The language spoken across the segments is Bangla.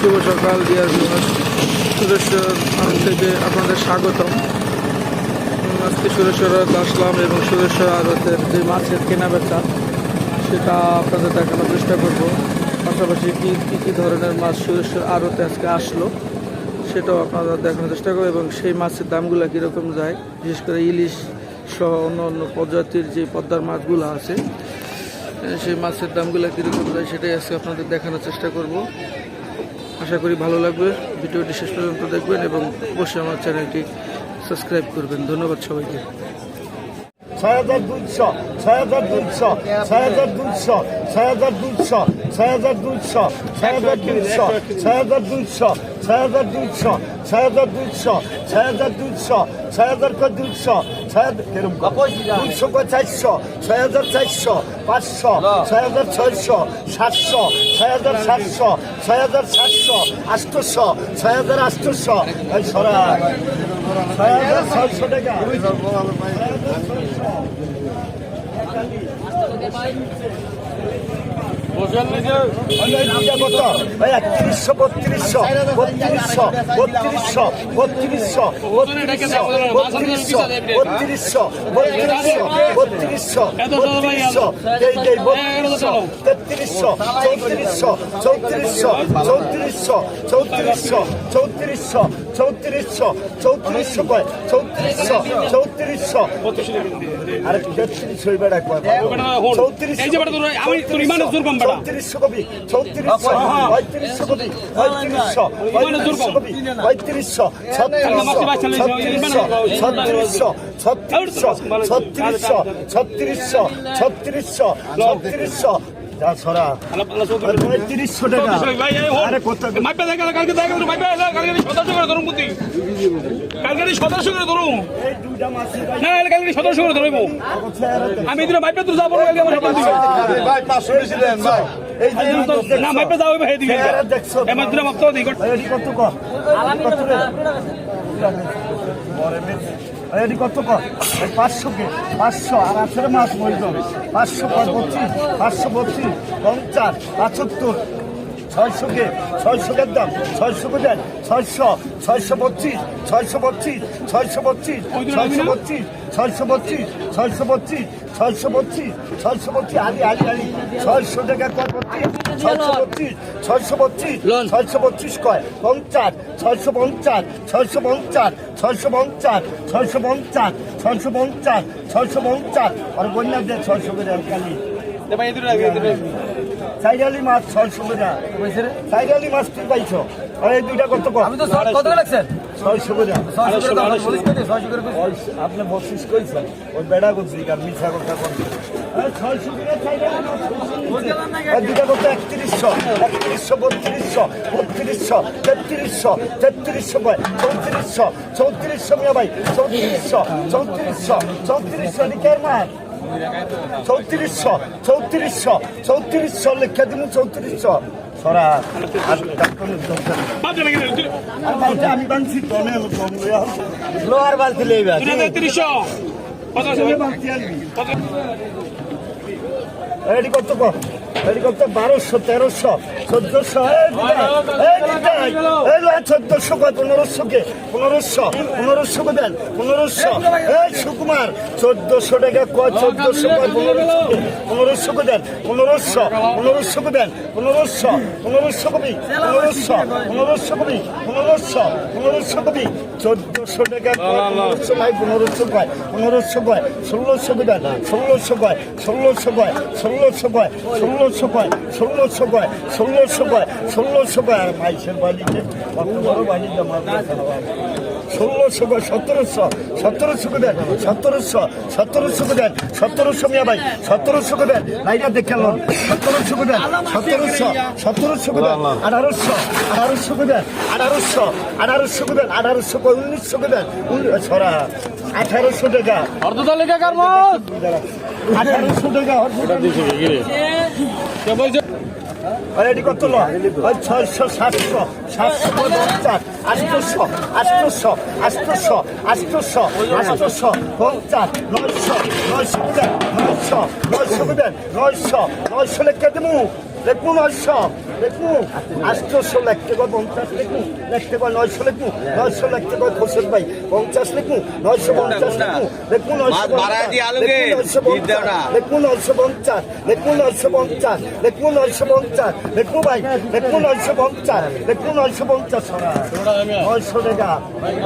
শুভ সকাল ডিয়ার ভিউয়ার্স সুরেশ্বর থেকে আপনাদের স্বাগতম। আজকে সুরেশ্বর আসলাম এবং সুরেশ্বর আড়তের যে মাছের কেনা বেচা সেটা আপনাদের দেখানোর চেষ্টা করব। পাশাপাশি কী কী কী ধরনের মাছ সুরেশ্বর আড়তে আজকে আসলো, সেটাও আপনারা দেখানোর চেষ্টা করব এবং সেই মাছের দামগুলো কীরকম যায়, বিশেষ করে ইলিশ সহ অন্য অন্য প্রজাতির যে পদ্মার মাছগুলো আছে সেই মাছের দামগুলো কীরকম যায়, সেটাই আজকে আপনাদের দেখানোর চেষ্টা করব। আশা করি ভালো লাগবে। ভিডিওটি শেষ পর্যন্ত দেখবেন এবং অবশ্যই আমার চ্যানেলটি সাবস্ক্রাইব করবেন। ধন্যবাদ সবাইকে। ছয় হাজার দুইশো, ছয় হাজার দুইশো, ছয় হাজার দুইশো, ছয় হাজার দুইশো। ছয় হাজার দুইশো ছয় হাজার দুইশো ছয় হাজার দুইশো ছয় হাজার দুইশো ছয় হাজার দুইশো ছয় হাজার দুইশো ছয় হাজার কয় দুইশো ছয় হাজার দুইশো কয় চারশো ছয় হাজার চারশো পাঁচশো ছয় হাজার ছয়শো সাতশো ছয় হাজার সাতশো ছয় হাজার সাতশো আটশোশো ছয় হাজার আটশোশো সরা ছয় হাজার ছয়শো টাকা একত্রিশশো বত্রিশশো বত্রিশশো বত্রিশশো বত্রিশশো বত্রিশশো বত্রিশশো বত্রিশশো বত্রিশশো বত্রিশশো বত্রিশশো বত্রিশশো তেত্রিশশো চৌত্রিশশো চৌত্রিশশো চৌত্রিশশো চৌত্রিশশো চৌত্রিশশো চৌত্রিশশো চৌত্রিশশো কয়? চৌত্রিশশো চৌত্রিশশো। আরে তেত্রিশ হইবে চৌত্রিশশো এই যে বেটা তোর আমি তোর ইমানের জোর কম বেটা। চৌত্রিশশো কবি চৌত্রিশশো পঁয়ত্রিশশো কবি পঁয়ত্রিশশো পঁয়ত্রিশশো কবি পঁয়ত্রিশশো ছত্রিশশো ছত্রিশশো ছত্রিশশো ছত্রিশশো ছত্রিশশো ছত্রিশশো ছত্রিশশো আর পঁয়ত্রিশশো টাকা। আরে কোথায় কালকে দেখা কালকে ধরুন বুদ্ধি। কালকে সতেরোশো করে ধরুন। না কালকে সতেরোশো করে ধরবো। আমি দিলে মাইপে তো যাব কালকে আমার ভাই পাঁচশো দিয়েছিলেন ভাই। না মাইপে যাব ভাই দিবি এমন দিলে মাপতে দিই এটি কত ক এই পাঁচশো কে? পাঁচশো। আর আঠেরো মাস মরিত পাঁচশো বত্রিশ। পাঁচশো বত্রিশ। পঞ্চাশ। পঁচাত্তর। ছয়শো কে? ছয়শো কের দাম? ছয়শো কে দেন? ছয়শো। ছয়শো বত্রিশ। ছয়শো বত্রিশ। ছয়শো বত্রিশ। ছয়শো বত্রিশ। ছয়শো বত্রিশ। ছয়শো বত্রিশ। ছয়শো বত্রিশ। ছয়শো বত্রিশ। আলি আলি আলি। ছয়শো টাকা কয় বত্রিশ। ছয়শো বত্রিশ ছয়শো বত্রিশ ছয়শো বত্রিশ কয় পঞ্চাশ ছয়শো পঞ্চাশ ছয়শো পঞ্চাশ ছয়শো পঞ্চাশ ছয়শো পঞ্চাশ ছয়শো পঞ্চাশ ছয়শো পঞ্চাশ আর বন্যা দেয় ছয়শো করে কালি ভাই এই দুটো রাখি সাইডালি মাছ ছয়শো করে। সাইডালি মাছ তুই পাইছো? আর এই দুইটা কত আমি তো কত লাগছেন ছয়শো করে। আপনি বকশিস কইছেন। ওই বেড়া করছি আর মিঠা কথা কোন। দুটা করতে একত্রিশশো একত্রিশশো বত্রিশশো বত্রিশশো তেত্রিশশো তেত্রিশশো ভাই চৌত্রিশশো চৌত্রিশশো মিয়া ভাই চৌত্রিশশো চৌত্রিশশো চৌত্রিশশো লিখের মায় চৌত্রিশশো চৌত্রিশশো চৌত্রিশশো লিখে দিন চৌত্রিশশো আমি বানছি কমে কম লোহার বালতি লেগে পঞ্চাশ এডি কত কম এডি কত বারোশো, তেরোশো, চোদ্দশো। চোদ্দশো কয়, পনেরোশো কে? পনেরোশো পনেরোশো কে দেন? পনেরোশো। এই সুকুমার, চোদ্দশো টাকা কয়, চোদ্দশো কয়, পনেরোশো পনেরোশো কে দেন? পনেরোশো পনেরোশো কে দেন? পনেরোশো পনেরোশো কবি পনেরোশো পনেরোশো কবি পনেরোশো পনেরোশো কবি চোদ্দশো টাকা কয় পনেরোশো ভাই পনেরোশো কয় পনেরোশো কয় ষোলোশো কে দেন ষোলোশো কয় ষোলোশো কয় ষোলোশো কয় ষোলোশো কয় ষোলোশো কয় ষোলোশো কয় ষোলোশো কয়। আর মাইসের বাড়িতে বড় বাড়ি জমা ষোলোশো কয় সতেরোশো সতেরোশো দেন সতেরোশো সতেরোশো দেন সতেরোশো মিয়া ভাই সতেরোশো দেন। লাইটা দেখে এলাম সতেরোশো দেন সতেরোশো সতেরোশো দেন আঠারোশো আঠারোশো দেন আঠারোশো আঠারোশো দেন আঠারোশো কই উনিশশো টাকা ছড়া আঠারোশো টাকা অর্ধতালিকা কার মত আঠারোশো টাকা এটি কত ল ছয়শো সাতশো সাতশো পঞ্চাশ আটশো আটশো আটশো আটশো আটশো পঞ্চাশ নয়শো নয়শো নয়শো নয়শো নয়শো নয়শো লেখা দেবো দেখুন নয়শো দেখুন। আটশোশো লিখতে কয় পঞ্চাশ লিখুন লিখতে কয় নয়শো লিখুন নয়শো লিখতে কয় খোরশেদ ভাই। পঞ্চাশ লিখুন নয়শো পঞ্চাশ লিখুন দেখুন। নয়শো। দেখুন নয়শো পঞ্চাশ দেখুন নয়শো পঞ্চাশ দেখুন নয়শো পঞ্চাশ দেখুন ভাই দেখুন নয়শো পঞ্চাশ দেখুন নয়শো পঞ্চাশ। নয়শো টাকা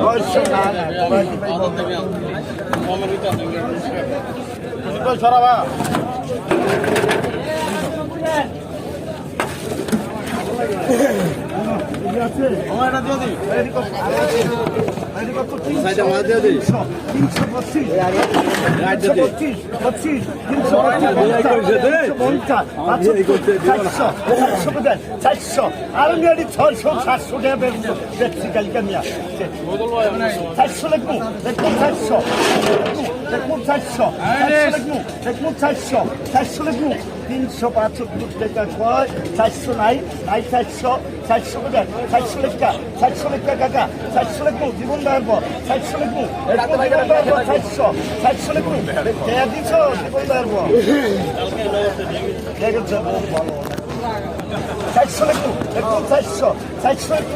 নয়শো টাকা। তিনশো পঁচিশ চারশো আর ছয়শো সাতশো টাকা তিনশো পাঁচসত্তর টাকা কয় চারশো নাই নাই চারশো চারশো কোথায় চারশো লেখা চারশো লেখা কাকা চারশো লিখব জীবন দাঁড়ব চারশো লিখব দাঁড়ব চারশো চারশো লিখব দিছ? জীবন দাঁড়ব দেখেছ চারশো লিখব চারশো চারশো লিখব